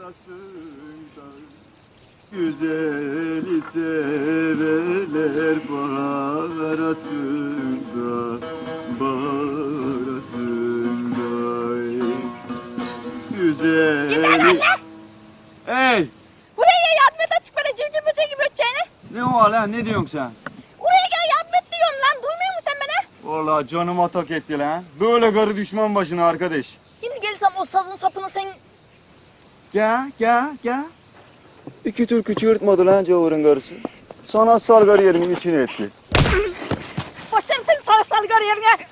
arasında Güzeli severler bağ arasında Bağ arasında Güzeli! Ey! Buraya yardım et açık bana civciv böceği gibi öteceğine. Ne o lan ne diyorsun sen? Buraya gel yardım et diyorum lan. Duymuyor musun sen beni? Vallahi canım atak etti lan. Böyle karı düşman başına arkadaş. Şimdi gelsem o sazın sapını sen... Gel, gel, gel. İki türkü çığırtmadı lan cavurun karısı. Sanatsal kariyerimin içine etti. Boş sen senin sanatsal kariyerine.